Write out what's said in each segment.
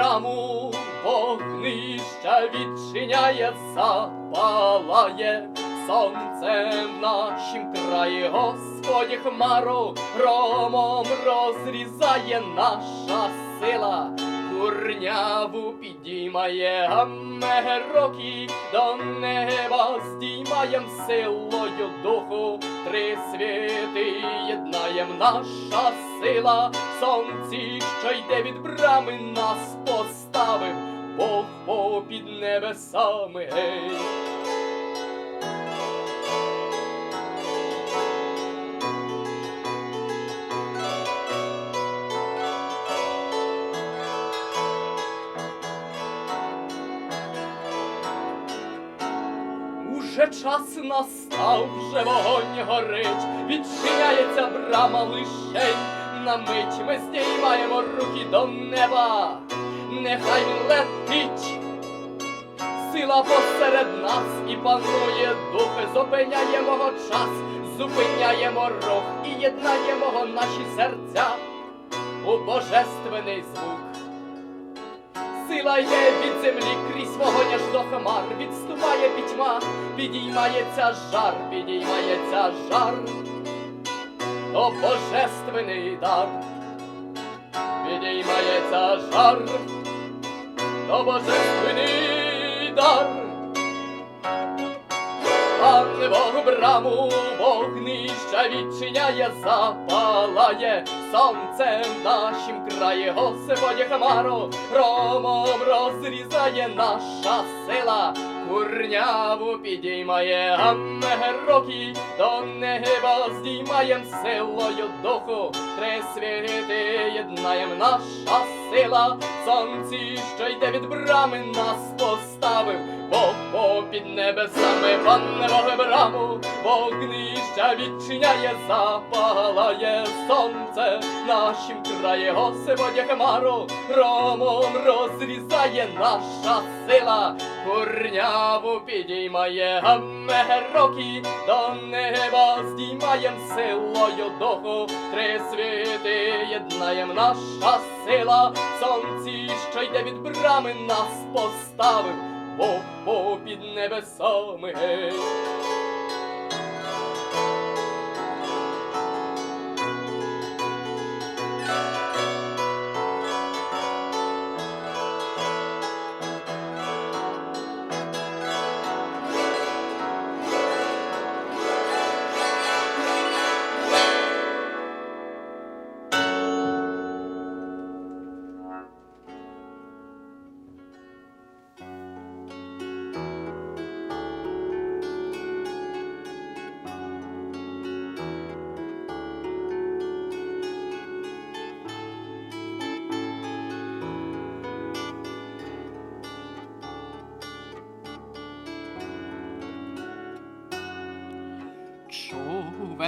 Браму вогнища відчиняє, запалає сонцем в нашім краї, Господь хмару громом розрізає наша сила. Курняву підіймає, а ми роки до неба здіймаєм силою духу, три світи єднаєм наша сила, сонці, що йде від брами, нас поставив, Бог попід небесами. Гей. Уже час настав, вже вогонь горить, відчиняється брама лишень. На мить. Ми здіймаємо руки до неба, нехай він летить. Сила посеред нас і панує. Духи, зупиняємо час, зупиняємо рух і єднаємо наші серця. У божественний звук. Сила йде від землі крізь вогонь аж до хмар, відступає пітьма, підіймається жар, підіймається жар, то божественний дар, підіймається жар, то божественний дар. Пан Бог браму вогнища відчиняє, запалає сонцем в нашім краї, Господь хмару громом розрізає наша сила, курняву підіймає, а роки до неба здіймаєм силою духу, три світи єднаєм наша сила, сонці, що йде від брами, нас поставив. Бог попід небесами, пане Боже браму, вогнища відчиняє, запалає сонце. В нашім краї, Господь хмару, громом розрізає наша сила, курняву підіймає, а ми роки до неба здіймаєм силою духу, три світи єднаєм наша сила, сонці, що йде від брами, нас поставив. Бог попід небесами. Гей.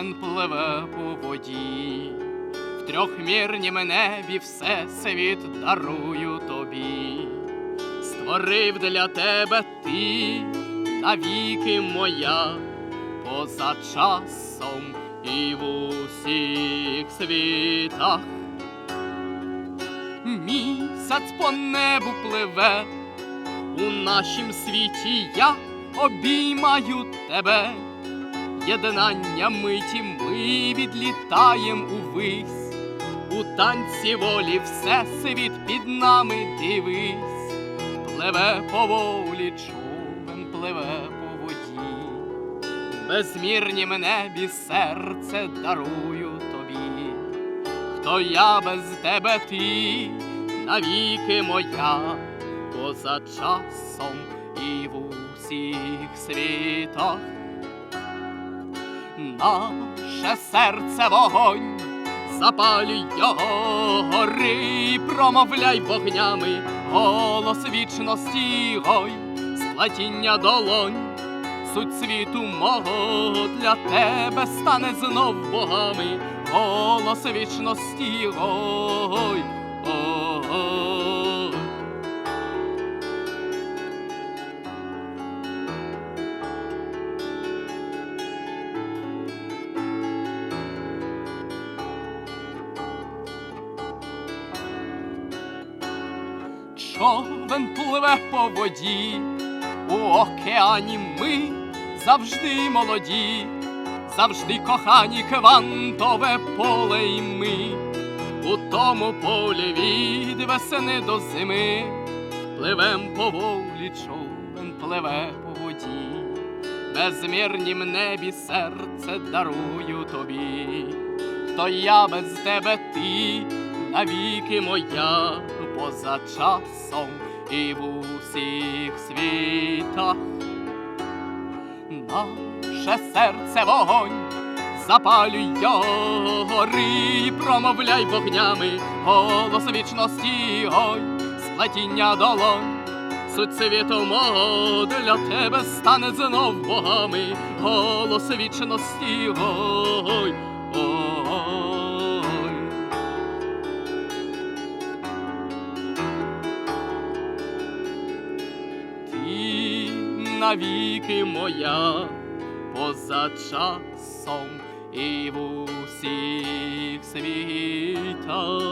Човен пливе по воді, в трьохмірнім небі все світ дарую тобі, створив для тебе ти навіки моя, поза часом і в усіх світах. Місяць по небу пливе, у нашім світі я обіймаю тебе. Єднання миті ми відлітаєм увись, у танці волі все світ під нами дивись, пливе поволі, човен пливе по воді, безмірнім небі серце дарую тобі, хто я без тебе ти, навіки моя, поза часом і в усіх світах. Наше серце вогонь, запалюй його гори, промовляй вогнями, голос вічності гой, сплатіння долонь, суть світу мого для тебе стане знов богами, голос вічності гой. Човен пливе по воді, у океані ми завжди молоді, завжди кохані квантове поле і ми, у тому полі від весени до зими, пливем поволі, човен пливе по воді, безмірнім небі серце дарую тобі, хто я без тебе ти навіки моя поза часом і в усіх світах. Наше серце вогонь, запалюй його, гори, промовляй вогнями, голос вічності, ой, сплетіння долонь. Суть світу мого для тебе стане знов богами, голос вічності, ой, ой. Навіки моя поза часом і в усіх світах.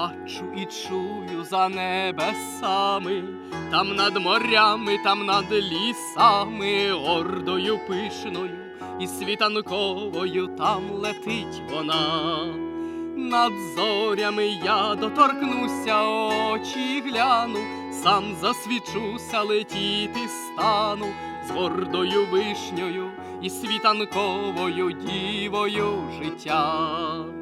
Бачу і чую за небесами, там над морями, там над лісами, ордою пишною і світанковою там летить вона. Над зорями я доторкнуся, очі гляну, сам засвічуся, летіти стану з гордою вишньою і світанковою дівою життя.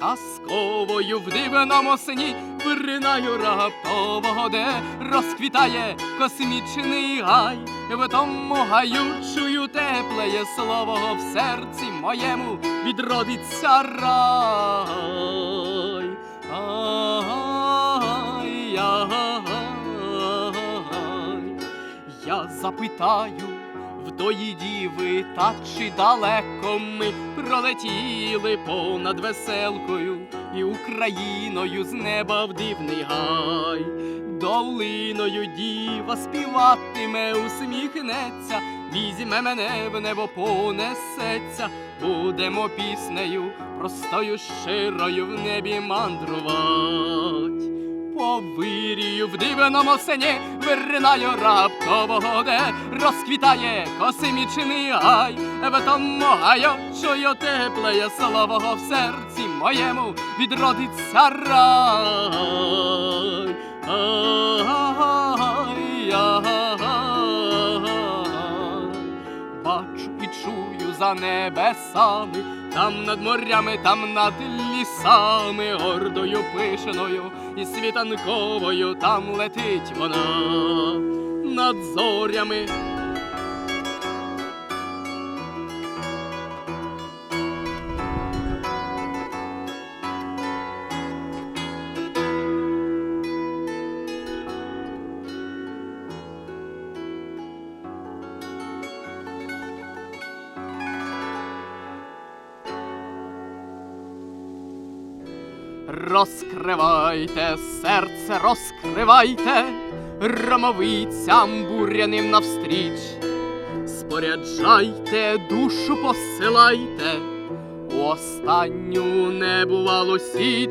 Казковою в дивному сні. Виринаю раптово, де розквітає космічний гай, в тому гаю чую теплеє слово в серці моєму. Відродиться рай. Ай, ай, я запитаю тої діви, та чи далеко ми пролетіли понад веселкою і Україною з неба в дивний гай. Долиною діва співатиме, усміхнеться, візьме мене в небо понесеться, будемо піснею простою щирою в небі мандрувать. Повирію в дивному сені, виринаю раптово, де розквітає космічний гай, в тому гаю чую теплеє слово в серці моєму відродиться рай. Ай, ай, бачу і чую за небесами, там над морями, там над лісами, гордою пишеною і світанковою там летить вона над зорями. Розкривайте серце, розкривайте, ромовицям буряним навстріч, споряджайте, душу посилайте, у останню небувалу січ,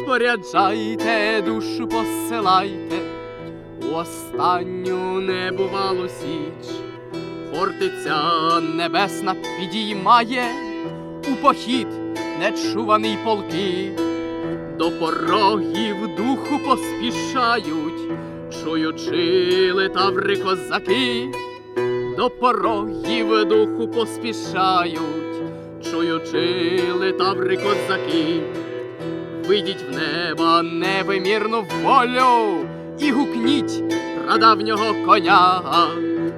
споряджайте, душу посилайте, у останню небувалу січ, фортиця небесна підіймає у похід нечуваний полки. До порогів духу поспішають, чуючи летаври козаки, до порогів духу поспішають, чуючи летаври козаки, вийдіть в неба невимірну волю і гукніть прадавнього коня,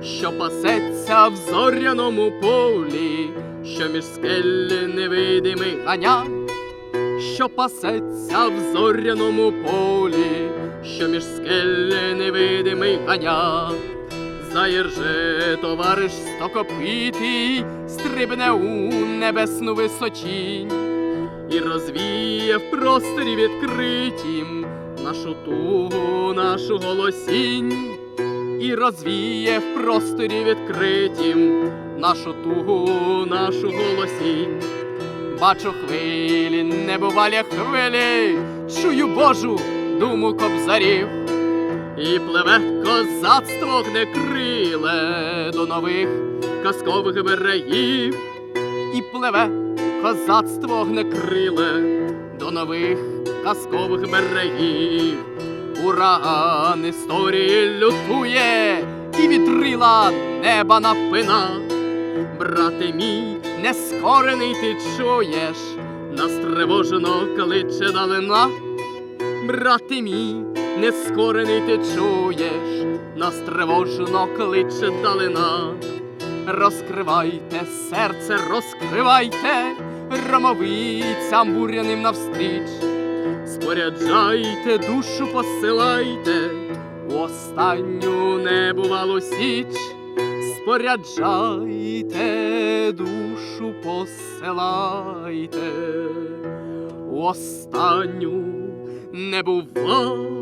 що пасеться в зоряному полі, що між скель невидимий ганя що пасеться в зоряному полі, що між скелі невидимий ганя. Заірже товариш стокопитий, стрибне у небесну височінь і розвіє в просторі відкритім нашу тугу, нашу голосінь, і розвіє в просторі відкритім нашу тугу, нашу голосінь. Бачу хвилі, небувалі хвилі, чую Божу думу кобзарів. І пливе козацтво гнекриле до нових казкових берегів, і пливе козацтво гнекриле до нових казкових берегів. Ураган історії лютує, і вітрила неба напина. Брате мій, нескорений ти чуєш, нас тривожено кличе далина. Брате мій, нескорений ти чуєш, нас тривожно кличе далина. Розкривайте серце, розкривайте, ромовицям буряним навстріч. Споряджайте, душу посилайте, у останню небувалу січ. Споряджайте, душу посилайте, у останню небувалу